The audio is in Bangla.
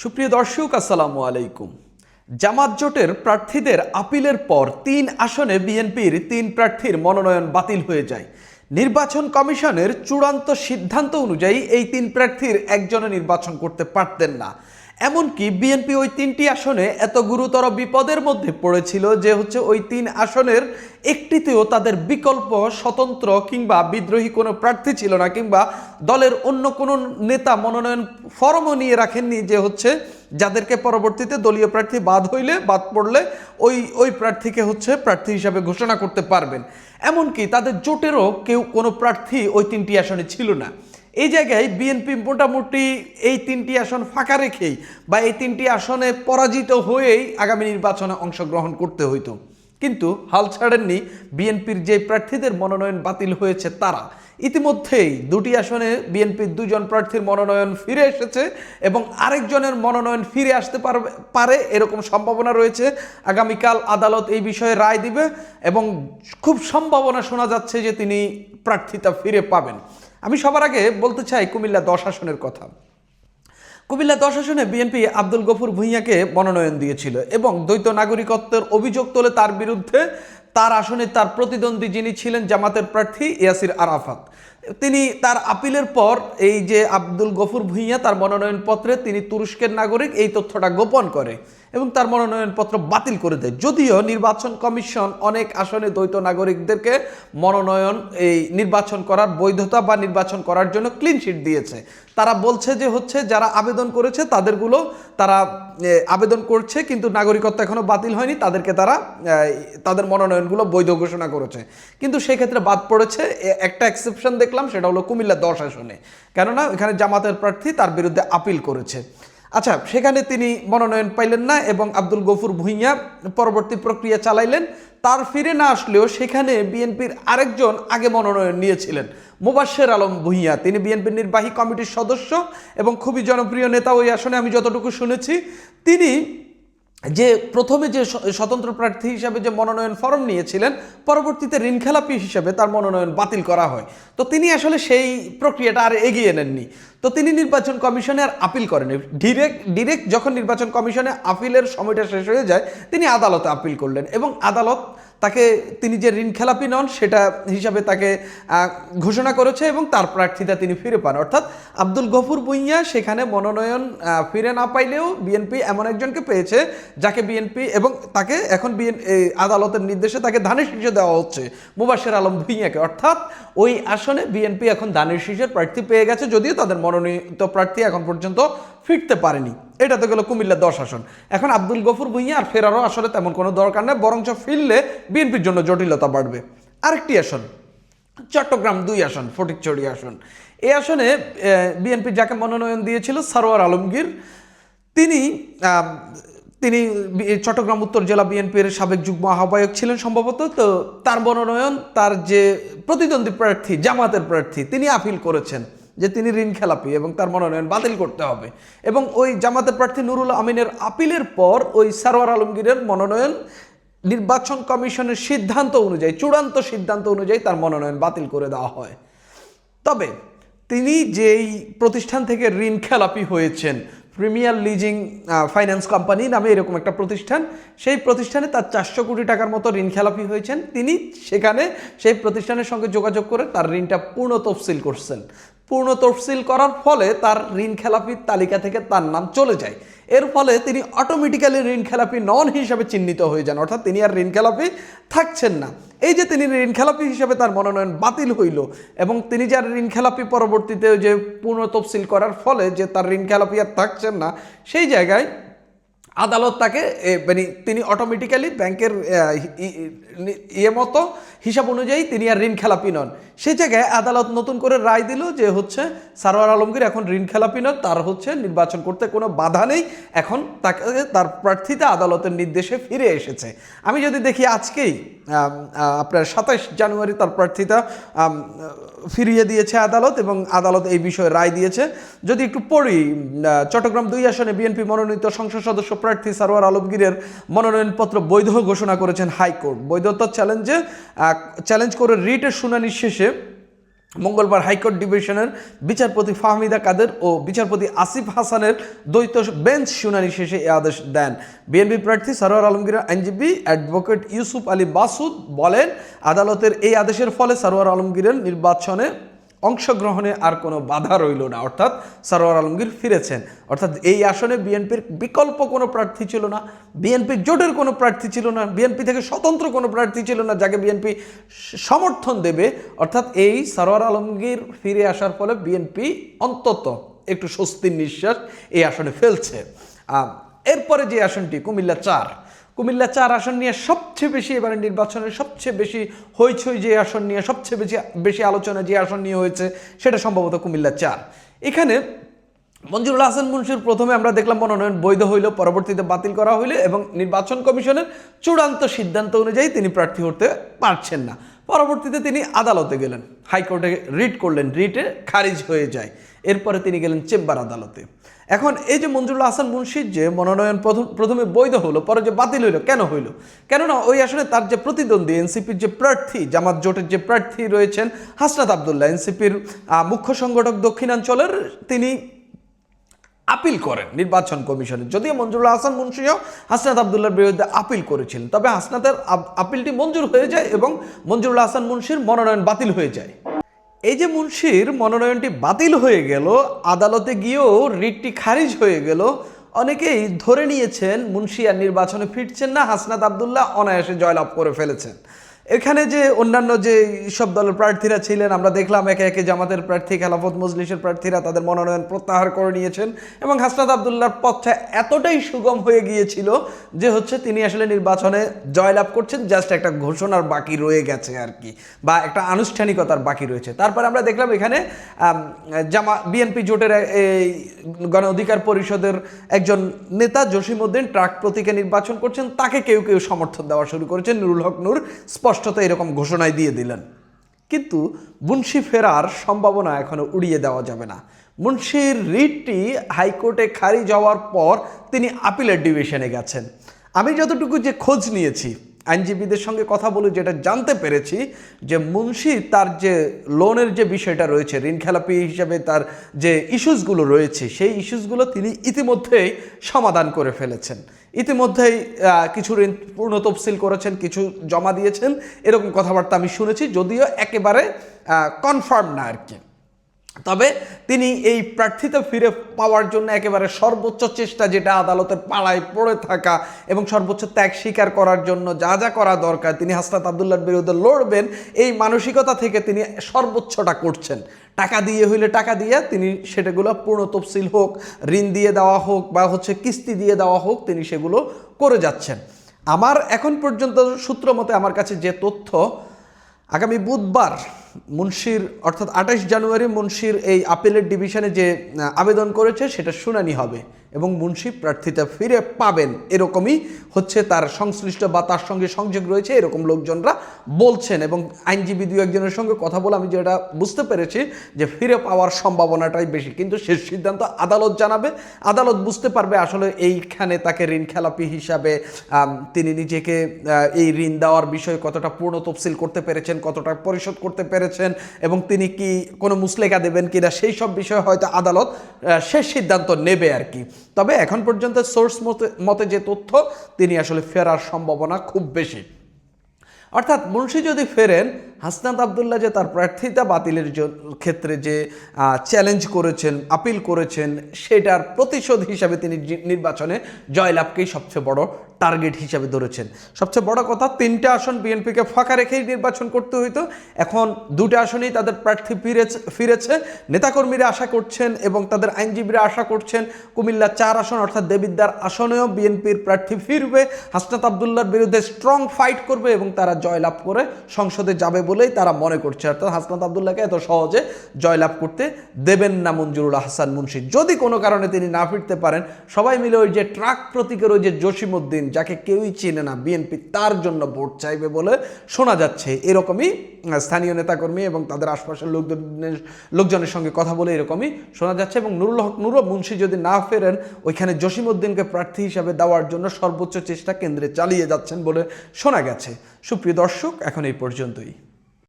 সুপ্রিয় দর্শক, আসসালামু আলাইকুম। জামাত জোটের প্রার্থীদের আপিলের পর তিন আসনে বিএনপির তিন প্রার্থীর মনোনয়ন বাতিল হয়ে যায়। নির্বাচন কমিশনের চূড়ান্ত সিদ্ধান্ত অনুযায়ী এই তিন প্রার্থীর একজনও নির্বাচন করতে পারতেন না। এমনকি বিএনপি ওই তিনটি আসনে এত গুরুতর বিপদের মধ্যে পড়েছিল যে হচ্ছে ওই তিন আসনের একটিতেও তাদের বিকল্প স্বতন্ত্র কিংবা বিদ্রোহী কোনো প্রার্থী ছিল না কিংবা দলের অন্য কোনো নেতা মনোনয়ন ফর্মও নিয়ে রাখেননি যে হচ্ছে যাদেরকে পরবর্তীতে দলীয় প্রার্থী বাদ হইলে, বাদ পড়লে ওই ওই প্রার্থীকে হচ্ছে প্রার্থী হিসাবে ঘোষণা করতে পারবেন। এমনকি তাদের জোটেরও কেউ কোনো প্রার্থী ওই তিনটি আসনে ছিল না। এই জায়গায় বিএনপি মোটামুটি এই তিনটি আসন ফাঁকা রেখেই বা এই তিনটি আসনে পরাজিত হয়েই আগামী নির্বাচনে অংশগ্রহণ করতে হইতো। কিন্তু হাল ছাড়েননি বিএনপির যে প্রার্থীদের মনোনয়ন বাতিল হয়েছে তারা। ইতিমধ্যেই দুটি আসনে বিএনপির দুজন প্রার্থীর মনোনয়ন ফিরে এসেছে এবং আরেকজনের মনোনয়ন ফিরে আসতে পারবে, পারে এরকম সম্ভাবনা রয়েছে। আগামীকাল আদালত এই বিষয়ে রায় দিবে এবং খুব সম্ভাবনা শোনা যাচ্ছে যে তিনি প্রার্থিতা ফিরে পাবেন। আমি সবার আগে বলতে চাই কুমিল্লা দশ আসনের কথা। কুমিল্লা দশ আসনে বিএনপি আব্দুল গফুর ভূঁইয়াকে মনোনয়ন দিয়েছিল এবং দ্বৈত নাগরিকত্বের অভিযোগ তোলে তার বিরুদ্ধে তার আসনে তার প্রতিদ্বন্দ্বী যিনি ছিলেন জামাতের প্রার্থী ইয়াসির আরাফাত। তিনি তার আপিলের পর এই যে আব্দুল গফুর ভূঁইয়া তার মনোনয়নপত্রে তিনি তুরস্কের নাগরিক, এই তথ্যটা গোপন করে এবং তার মনোনয়নপত্র বাতিল করে দেয়। যদিও নির্বাচন কমিশন অনেক আসনে দ্বৈত নাগরিকদেরকে মনোনয়ন এই নির্বাচন করার বৈধতা বা নির্বাচন করার জন্য ক্লিন শিট দিয়েছে। তারা বলছে যে হচ্ছে যারা আবেদন করেছে তাদেরগুলো তারা আবেদন করছে কিন্তু নাগরিকত্ব এখনও বাতিল হয়নি। তাদেরকে তারা তাদের তাদের মনোনয়নগুলো বৈধ ঘোষণা করেছে। কিন্তু সেক্ষেত্রে বাদ পড়েছে একটা এক্সেপশন দেখলাম, সেটা হলো কুমিল্লা দশ আসনে। কেননা, এখানে জামাতের প্রার্থী তার বিরুদ্ধে আপিল করেছে। আচ্ছা সেখানে তিনি মনোনয়ন পাইলেন না এবং আব্দুল গফুর ভুঁইয়া পরবর্তী প্রক্রিয়া চালাইলেন। তার ফিরে না আসলেও সেখানে বিএনপির আরেকজন আগে মনোনয়ন নিয়েছিলেন মোবাশ্বের আলম ভুঁইয়া। তিনি বিএনপির নির্বাহী কমিটির সদস্য এবং খুবই জনপ্রিয় নেতা ওই আসনে, আমি যতটুকু শুনেছি। তিনি যে প্রথমে যে স্বতন্ত্র প্রার্থী হিসাবে যে মনোনয়ন ফর্ম নিয়েছিলেন, পরবর্তীতে ঋণখেলাপি হিসাবে তার মনোনয়ন বাতিল করা হয়। তো তিনি আসলে সেই প্রক্রিয়াটা আর এগিয়ে নেননি। তো তিনি নির্বাচন কমিশনে আর আপিল করেন ডিরেক্ট ডিরেক্ট যখন নির্বাচন কমিশনে আপিলের সময়টা শেষ হয়ে যায়, তিনি আদালতে আপিল করলেন এবং আদালত তাকে তিনি যে ঋণ খেলাপি নন, সেটা হিসাবে তাকে ঘোষণা করেছে এবং তার প্রার্থিতা তিনি ফিরে পান। অর্থাৎ আব্দুল গফুর ভুইয়া সেখানে মনোনয়ন ফিরে না পাইলেও বিএনপি এমন একজনকে পেয়েছে যাকে বিএনপি এবং তাকে এখন বিএন আদালতের নির্দেশে তাকে ধানের শীর্ষে দেওয়া হচ্ছে, মুবাশের আলম ভুইয়াকে। অর্থাৎ ওই আসনে বিএনপি এখন ধানের শীর্ষের প্রার্থী পেয়ে গেছে, যদিও তাদের মনোনীত প্রার্থী এখন পর্যন্ত ফিরতে পারেনি। এটা তো গেল কুমিল্লা দশ আসন। এখন আব্দুল গফুর ভুইয়া আর ফেরারও আসলে তেমন কোনো দরকার নেই, বরঞ্চ ফিরলে বিএনপির জন্য জটিলতা বাড়বে। আরেকটি আসন, চট্টগ্রাম দুই আসন, ফটিকচড়ি আসন। এই আসনে বিএনপি যাকে মনোনয়ন দিয়েছিল সারোয়ার আলমগীর, তিনি তিনি চট্টগ্রাম উত্তর জেলা বিএনপির সাবেক যুগ্ম আহ্বায়ক ছিলেন সম্ভবত। তো তার মনোনয়ন, তার যে প্রতিদ্বন্দ্বী প্রার্থী, জামাতের প্রার্থী, তিনি আপিল করেছেন। যে তিনি ঋণ খেলাপি এবং তার মনোনয়ন বাতিল করতে হবে। এবং ওই জামাতের প্রার্থী নুরুল আমিনের আপিলের পর ওই সারোয়ার আলমগীরের মনোনয়ন নির্বাচন কমিশনের সিদ্ধান্ত অনুযায়ী, চূড়ান্ত সিদ্ধান্ত অনুযায়ী তার মনোনয়ন বাতিল করে দেওয়া হয়। তবে তিনি যেই প্রতিষ্ঠান থেকে ঋণ খেলাপি হয়েছেন, প্রিমিয়ার লিজিং ফাইন্যান্স কোম্পানি নামে এরকম একটা প্রতিষ্ঠান, সেই প্রতিষ্ঠানে তার চারশো কোটি টাকার মতো ঋণ খেলাপি হয়েছেন। তিনি সেখানে সেই প্রতিষ্ঠানের সঙ্গে যোগাযোগ করে তার ঋণটা পূর্ণ তফসিল করছেন। পূর্ণ তফসিল করার ফলে তার ঋণ খেলাপির তালিকা থেকে তার নাম চলে যায়। এর ফলে তিনি অটোমেটিক্যালি ঋণ খেলাপি নন হিসাবে চিহ্নিত হয়ে যান। অর্থাৎ তিনি আর ঋণ খেলাপি থাকছেন না। এই যে তিনি ঋণ খেলাপি হিসাবে তার মনোনয়ন বাতিল হইল এবং তিনি যার ঋণ খেলাপি পরবর্তীতে যে পূর্ণ তফসিল করার ফলে যে তার ঋণ খেলাপি আর থাকছেন না, সেই জায়গায় আদালত তাকে মানে তিনি অটোমেটিক্যালি ব্যাংকের ইয়ে মতো হিসাব অনুযায়ী তিনি আর ঋণ খেলাপি নন। সেই জায়গায় আদালত নতুন করে রায় দিল যে হচ্ছে সারোয়ার আলমগীর এখন ঋণ খেলাপি নন, তার হচ্ছে নির্বাচন করতে কোনো বাধা নেই, এখন তাকে, তার প্রার্থীতা আদালতের নির্দেশে ফিরে এসেছে। আমি যদি দেখি আজকেই আপনার সাতাশ জানুয়ারি তার প্রার্থীতা ফিরিয়ে দিয়েছে আদালত এবং আদালত এই বিষয়ে রায় দিয়েছে। যদি একটু পড়ি চট্টগ্রাম দুই আসনে বিএনপি মনোনীত সংসদ সদস্য প্রার্থী সারোয়ার আলমগীরের মনোনয়নপত্র বৈধ ঘোষণা করেছেন হাইকোর্ট। বৈধতা চ্যালেঞ্জে চ্যালেঞ্জ করে রিটের শুনানি শেষে মঙ্গলবার হাইকোর্ট ডিভিশনের বিচারপতি ফাহমিদা কাদের ও বিচারপতি আসিফ হাসানের দ্বৈত বেঞ্চ শুনানি শেষে এ আদেশ দেন। বিএনপি প্রার্থী সরোয়ার আলমগীরের আইনজীবী অ্যাডভোকেট ইউসুফ আলী বাসুদ বলেন, আদালতের এই আদেশের ফলে সরোয়ার আলমগীরের নির্বাচনে অংশগ্রহণে আর কোনো বাধা রইল না। অর্থাৎ সরোয়ার আলমগীর ফিরেছেন। অর্থাৎ এই আসনে বিএনপির বিকল্প কোনো প্রার্থী ছিল না। বিএনপির জোটের কোনো প্রার্থী ছিল না। বিএনপি থেকে স্বতন্ত্র কোনো প্রার্থী ছিল না যাকে বিএনপি সমর্থন দেবে। অর্থাৎ এই সরোয়ার আলমগীর ফিরে আসার ফলে বিএনপি অন্তত একটু স্বস্তির নিঃশ্বাস এই আসনে ফেলছে। এরপরে যে আসনটি কুমিল্লা চার কুমিল্লা চার আসন নিয়ে সবচেয়ে বেশি এবারে নির্বাচনের সবচেয়ে বেশি হইচই যে আসন নিয়ে, সবচেয়ে বেশি বেশি আলোচনা যে আসন নিয়ে হয়েছে, সেটা সম্ভবত কুমিল্লা চার। এখানে মঞ্জুরুল হাসান মুন্সির প্রথমে আমরা দেখলাম মনোনয়ন বৈধ হইল, পরবর্তীতে বাতিল করা হইলে এবং নির্বাচন কমিশনের চূড়ান্ত সিদ্ধান্ত অনুযায়ী তিনি প্রার্থী হতে পারছেন না। পরবর্তীতে তিনি আদালতে গেলেন। হাইকোর্টে রিট করলেন, রিটে খারিজ হয়ে যায়। এরপরে তিনি গেলেন চেম্বার আদালতে। এখন এই যে মঞ্জুরুল হাসান মুন্সির যে মনোনয়ন প্রথম প্রথমে বৈধ হলো, পরে যে বাতিল হইল কেন হইল? কেননা ওই আসনে তার যে প্রতিদ্বন্দ্বী, এনসিপির যে প্রার্থী, জামাত জোটের যে প্রার্থী রয়েছেন হাসনাত আবদুল্লাহ, এনসিপির মুখ্য সংগঠক দক্ষিণাঞ্চলের তিনি আপিল করেন নির্বাচন কমিশনে। যদিও মঞ্জুরুল হাসান মুন্সিও হাসনাত আবদুল্লার বিরুদ্ধে আপিল করেছিলেন, তবে হাসনাতের আপ- আপিলটি মঞ্জুর হয়ে যায় এবং মঞ্জুরুল হাসান মুন্সির মনোনয়ন বাতিল হয়ে যায়। এই যে মুন্সির মনোনয়নটি বাতিল হয়ে গেল, আদালতে গিয়েও রিটটি খারিজ হয়ে গেল, অনেকেই ধরে নিয়েছেন মুন্সি আর নির্বাচনে ফিরছেন না, হাসনাত আবদুল্লাহ অনায়াসে জয়লাভ করে ফেলেছেন। এখানে যে অন্যান্য যে সব দলের প্রার্থীরা ছিলেন, আমরা দেখলাম একে একে জামাতের প্রার্থী, খেলাফত মজলিসের প্রার্থীরা তাদের মনোনয়ন প্রত্যাহার করে নিয়েছেন এবং হাসনাত আবদুল্লার পথটা এতটাই সুগম হয়ে গিয়েছিল যে হচ্ছে তিনি আসলে নির্বাচনে জয়লাভ করছেন, জাস্ট একটা ঘোষণার বাকি রয়ে গেছে আর কি, বা একটা আনুষ্ঠানিকতার বাকি রয়েছে। তারপর আমরা দেখলাম এখানে জামা, বিএনপি জোটের এই গণ অধিকার পরিষদের একজন নেতা জসিমউদ্দিন ট্রাক প্রতীকে নির্বাচন করছেন, তাকে কেউ কেউ সমর্থন দেওয়া শুরু করেছেন, নুরুল হক নূর স্পষ্টত এরকম ঘোষণায় দিয়ে দিলেন। কিন্তু মুন্সি ফেরার সম্ভাবনা এখনও উড়িয়ে দেওয়া যাবে না। মুন্সির রিটটি হাইকোর্টে খারিজ হওয়ার পর তিনি আপিলের ডিভিশনে গেছেন। আমি যতটুকু যে খোঁজ নিয়েছি, আইনজীবীদের সঙ্গে কথা বলে যেটা জানতে পেরেছি যে মুন্সি তার যে লোনের যে বিষয়টা রয়েছে, ঋণ খেলাপি হিসাবে তার যে ইস্যুসগুলো রয়েছে, সেই ইস্যুসগুলো তিনি ইতিমধ্যেই সমাধান করে ফেলেছেন। ইতিমধ্যেই কিছু ঋণ পূর্ণ তফসিল করেছেন, কিছু জমা দিয়েছেন, এরকম কথাবার্তা আমি শুনেছি, যদিও একেবারে কনফার্ম না আর কি। তবে তিনি এই প্রার্থিতা ফিরে পাওয়ার জন্য একেবারে সর্বোচ্চ চেষ্টা যেটা আদালতের পাড়ায় পড়ে থাকা এবং সর্বোচ্চ ত্যাগ স্বীকার করার জন্য যা যা করা দরকার, তিনি হাসনাত আবদুল্লার বিরুদ্ধে লড়বেন, এই মানসিকতা থেকে তিনি সর্বোচ্চটা করছেন। টাকা দিয়ে হইলে টাকা দিয়ে তিনি সেটাগুলো পূর্ণ তফসিল হোক, ঋণ দিয়ে দেওয়া হোক বা হচ্ছে কিস্তি দিয়ে দেওয়া হোক তিনি সেগুলো করে যাচ্ছেন। আমার এখন পর্যন্ত সূত্র মতে আমার কাছে যে তথ্য আগামী বুধবার মুন্সির অর্থাৎ আঠাশ জানুয়ারি মুন্সির এই আপিলের ডিভিশনে যে আবেদন করেছে, সেটা শুনানি হবে এবং মুন্সি প্রার্থীতা ফিরে পাবেন। এরকমই হচ্ছে তার সংশ্লিষ্ট বা তার সঙ্গে সংযোগ রয়েছে, এরকম লোকজনরা বলছেন এবং আইনজীবী দু একজনের সঙ্গে কথা বলে আমি যেটা বুঝতে পেরেছি যে ফিরে পাওয়ার সম্ভাবনাটাই বেশি। কিন্তু শেষ সিদ্ধান্ত আদালত জানাবে। আদালত বুঝতে পারবে আসলে এইখানে তাকে ঋণ খেলাপি হিসাবে তিনি নিজেকে এই ঋণ দেওয়ার বিষয়ে কতটা পূর্ণ তফসিল করতে পেরেছেন, কতটা পরিশোধ করতে পেরেছেন। এবং তিনি কি কোনো মুসলেখা দেবেন কিনা সেই সব বিষয়ে হয়তো আদালত শেষ সিদ্ধান্ত নেবে আর কি। তবে এখন পর্যন্ত সোর্স মতে যে তথ্য, তিনি আসলে ফেরার সম্ভাবনা খুব বেশি। অর্থাৎ মুন্সি যদি ফেরেন, হাসনাত আবদুল্লাহ যে তার প্রার্থিতা বাতিলের ক্ষেত্রে যে চ্যালেঞ্জ করেছেন আপিল করেছেন, সেটার প্রতিশোধ হিসাবে তিনি নির্বাচনে জয়লাভকেই সবচেয়ে বড় টার্গেট হিসাবে ধরেছেন। সবচেয়ে বড় কথা, তিনটা আসন বিএনপিকে ফাঁকা রেখেই নির্বাচন করতে হইতো। এখন দুটো আসনেই তাদের প্রার্থী ফিরেছে ফিরেছে। নেতাকর্মীরা আশা করছেন এবং তাদের আইনজীবীরা আশা করছেন কুমিল্লা চার আসন অর্থাৎ দেবিদ্দার আসনেও বিএনপির প্রার্থী ফিরবে। হাসনাত আবদুল্লার বিরুদ্ধে স্ট্রং ফাইট করবে এবং তারা জয়লাভ করে সংসদে যাবে বলেই তারা মনে করছে। অর্থাৎ হাসনাত আবদুল্লাহকে এত সহজে জয়লাভ করতে দেবেন না মঞ্জুরুল হাসান মুন্সি। যদি কোনো কারণে তিনি না ফিরতে পারেন, সবাই মিলে ওই যে ট্রাক প্রতীকের ওই যে জসিমউদ্দিন যাকে কেউই চেনে না, বিএনপি তার জন্য ভোট চাইবে বলে শোনা যাচ্ছে। এরকমই স্থানীয় নেতাকর্মী এবং তাদের আশপাশের লোকজনের লোকজনের সঙ্গে কথা বলে এরকমই শোনা যাচ্ছে এবং নুরুল হক নুরব মুন্সি যদি না ফেরেন, ওইখানে জসিমউদ্দিনকে প্রার্থী হিসাবে দেওয়ার জন্য সর্বোচ্চ চেষ্টা কেন্দ্রে চালিয়ে যাচ্ছেন বলে শোনা গেছে। সুপ্রিয় দর্শক, এখন এই পর্যন্তই।